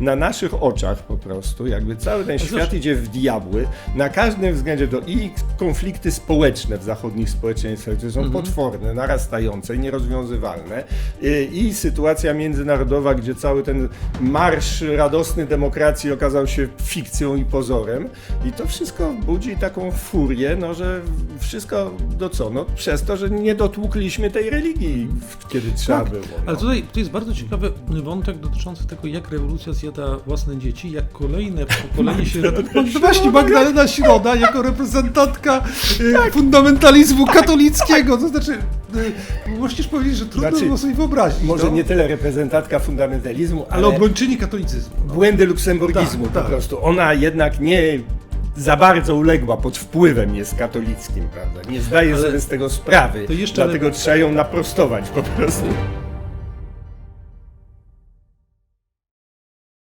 na naszych oczach po prostu, jakby cały ten świat idzie w diabły, na każdym względzie do i konflikty społeczne w zachodnich społeczeństwach, które są potworne, narastające i nierozwiązywalne i, i sytuacja międzynarodowa, gdzie cały ten marsz radosny demokracji okazał się fikcją i pozorem i to wszystko budzi taką furię, no, że wszystko do co? No przez to, że nie dotłukliśmy tej religii, kiedy trzeba było. No. Ale tutaj to jest bardzo ciekawy wątek dotyczący tego, jak rewolucja zjada własne dzieci, jak kolejne pokolenie się... No właśnie, Magdalena Środa jako reprezentantka y, fundamentalizmu katolickiego, to znaczy, y, możesz powiedzieć, że trudno Znaczy, było sobie wyobrazić. Może no? nie tyle reprezentantka fundamentalizmu, ale ale obrończyni katolicyzmu. No. błędy luksemburgizmu Tak, po tak. prostu. Ona jednak nie za bardzo uległa pod wpływem jest katolickim, prawda? Nie zdaje Ale sobie z tego sprawy, to jeszcze- dlatego trzeba ją naprostować po prostu.